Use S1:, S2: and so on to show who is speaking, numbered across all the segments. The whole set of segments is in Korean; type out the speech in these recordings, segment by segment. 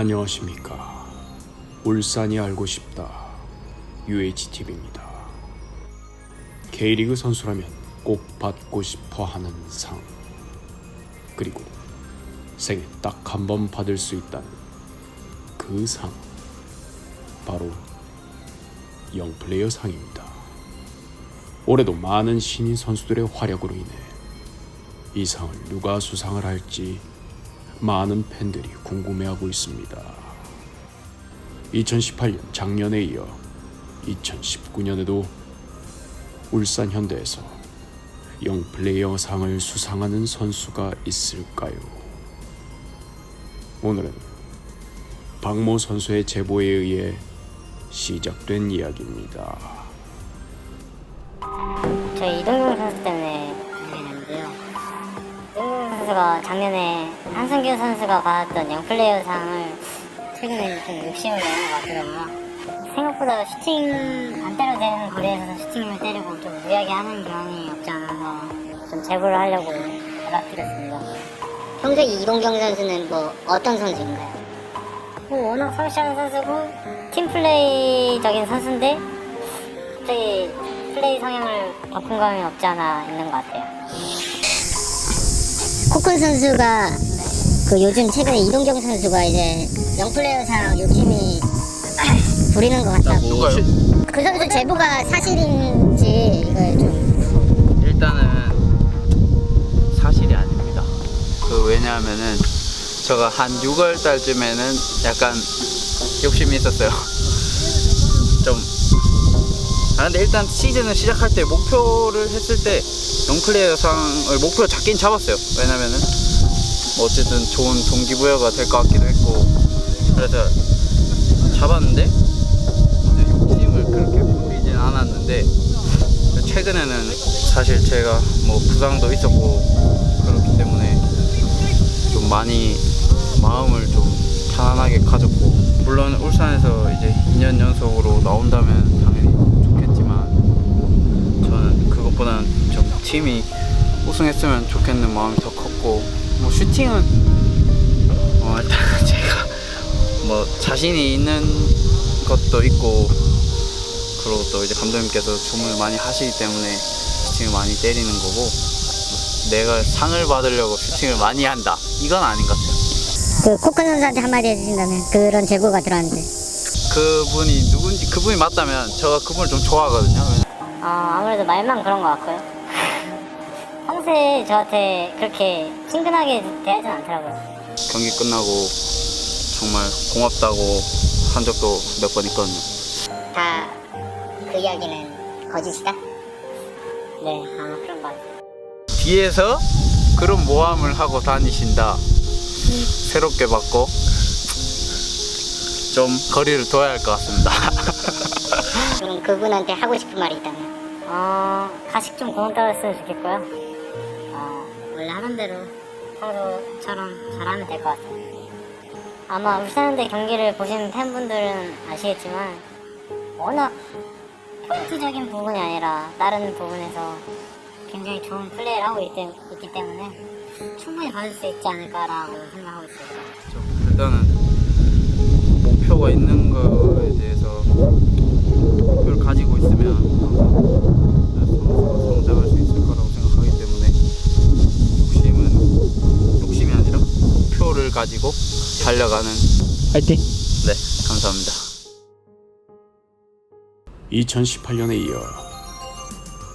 S1: 안녕하십니까. 울산이 알고 싶다. UHTV입니다. K리그 선수라면 꼭 받고 싶어 하는 상. 그리고 생에 딱 한 번 받을 수 있다는 그 상. 바로 영플레이어 상입니다. 올해도 많은 신인 선수들의 활약으로 인해 이 상을 누가 수상을 할지 많은 팬들이 궁금해하고 있습니다. 2018년 작년에 이어 2019년에도 울산 현대에서 영 플레이어 상을 수상하는 선수가 있을까요? 오늘은 박모 선수의 제보에 의해 시작된 이야기입니다.
S2: 저희 이동경 선수 때문에 알게 됐는데요. 선수가 작년에 한승규 선수가 받았던 영플레이어상을 최근에 좀 욕심을 내는 것 같더라고요. 생각보다 슈팅 안 때려도 되는 거리에서 슈팅을 때리고 좀 무리하게 하는 경향이 없지 않아서 좀 제보를 하려고 연락드렸습니다.
S3: 평소에 이동경 선수는 뭐 어떤 선수인가요?
S2: 뭐 워낙 성실한 선수고 팀플레이적인 선수인데 갑자기 플레이 성향을 바꾼 감이 없지 않아 있는 것 같아요.
S3: 코큰 선수가 그 요즘 최근에 이동경 선수가 이제 영플레이어상 욕심이 부리는 것 같다고.
S4: 누가요?
S3: 그 선수 제보가 사실인지 이거 좀
S4: 일단은 사실이 아닙니다. 그 왜냐하면은 제가 한 6월 달쯤에는 약간 욕심이 있었어요. 좀. 아 근데 일단 시즌을 시작할 때 목표를 했을 때 영플레이어상을 목표 잡긴 잡았어요. 왜냐면은 뭐 어쨌든 좋은 동기부여가 될 것 같기도 했고 그래서 잡았는데 욕심을 그렇게 부리진 않았는데 최근에는 사실 제가 뭐 부상도 있었고 그렇기 때문에 좀 많이 마음을 좀 편안하게 가졌고 물론 울산에서 이제 2년 연속으로 나온다면 당연히 좋겠지만 저는 그것보다는 좀 팀이 우승했으면 좋겠는 마음이 더 컸고 뭐 슈팅은 어 일단 제가 뭐 자신이 있는 것도 있고 그리고 또 이제 감독님께서 주문을 많이 하시기 때문에 슈팅을 많이 때리는 거고 내가 상을 받으려고 슈팅을 많이 한다. 이건 아닌 것 같아요.
S3: 그 코큰 선수한테 한마디 해주신다면 그런 제보가 들어왔는데.
S4: 그분이 누군지 그분이 맞다면 제가 그분을 좀 좋아하거든요.
S2: 어, 아무래도 말만 그런 것 같고요. 평소에 저한테 그렇게 친근하게 대하진 않더라고요.
S4: 경기 끝나고 정말 고맙다고 한 적도 몇 번 있거든요
S3: 다 그 이야기는 거짓이다?
S2: 네, 아마 그런 것 같아요.
S4: 뒤에서 그런 모함을 하고 다니신다 새롭게 받고 좀 거리를 둬야 할 것 같습니다
S3: 그럼 그분한테 하고 싶은 말이 있다면
S2: 어, 가식 좀 그만 따랐으면 좋겠고요. 어, 원래 하던 대로 평소처럼 잘하면 될 것 같아요. 아마 울산현대 경기를 보시는 팬분들은 아시겠지만 워낙 포인트적인 부분이 아니라 다른 부분에서 굉장히 좋은 플레이를 하고 있, 기 때문에 충분히 받을 수 있지 않을까라고 생각하고 있습니다.
S4: 좀 일단은 목표가 있는 거에 대해서 목표를 가지고 있으면 선수 가지고 달려가는
S5: 화이팅!
S4: 네 감사합니다.
S1: 2018년에 이어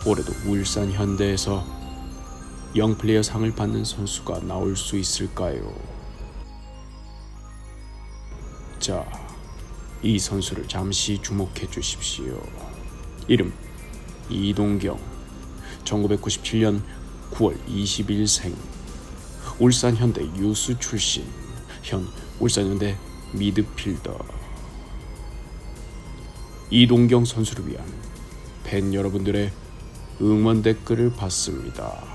S1: 올해도 울산 현대에서 영플레이어 상을 받는 선수가 나올 수 있을까요? 자, 이 선수를 잠시 주목해 주십시오. 이름 이동경, 1997년 9월 20일생, 울산 현대 유수 출신, 현 울산 현대 미드필더. 이동경 선수를 위한 팬 여러분들의 응원 댓글을 받습니다.